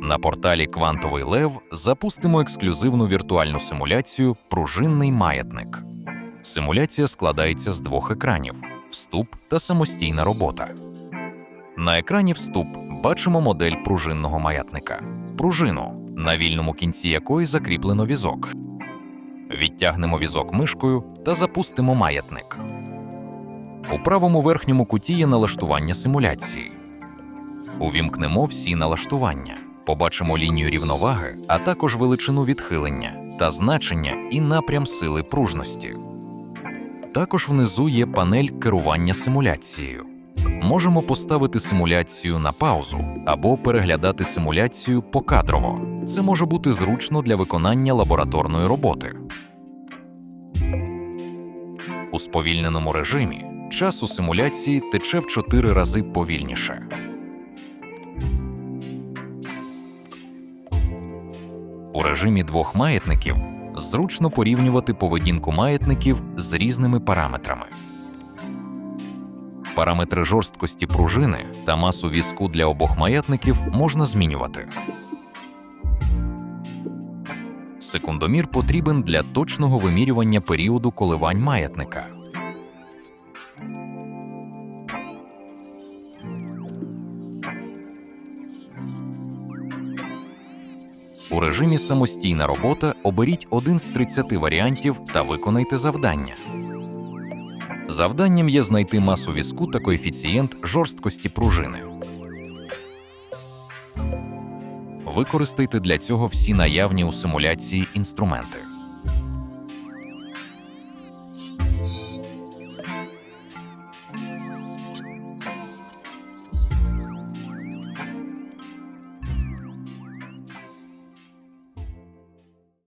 На порталі Квантовий Лев запустимо ексклюзивну віртуальну симуляцію Пружинний маятник. Симуляція складається з двох екранів: вступ та самостійна робота. На екрані вступ бачимо модель пружинного маятника, пружину, на вільному кінці якої закріплено візок. Відтягнемо візок мишкою та запустимо маятник. У правому верхньому куті є налаштування симуляції. Увімкнемо всі налаштування, побачимо лінію рівноваги, а також величину відхилення та значення і напрям сили пружності. Також внизу є панель керування симуляцією. Можемо поставити симуляцію на паузу або переглядати симуляцію покадрово. Це може бути зручно для виконання лабораторної роботи. У сповільненому режимі час у симуляції тече в 4 рази повільніше. У режимі двох маятників зручно порівнювати поведінку маятників з різними параметрами. Параметри жорсткості пружини та масу візку для обох маятників можна змінювати. Секундомір потрібен для точного вимірювання періоду коливань маятника. У режимі самостійна робота оберіть один з 30 варіантів та виконайте завдання. Завданням є знайти масу візку та коефіцієнт жорсткості пружини. Використайте для цього всі наявні у симуляції інструменти.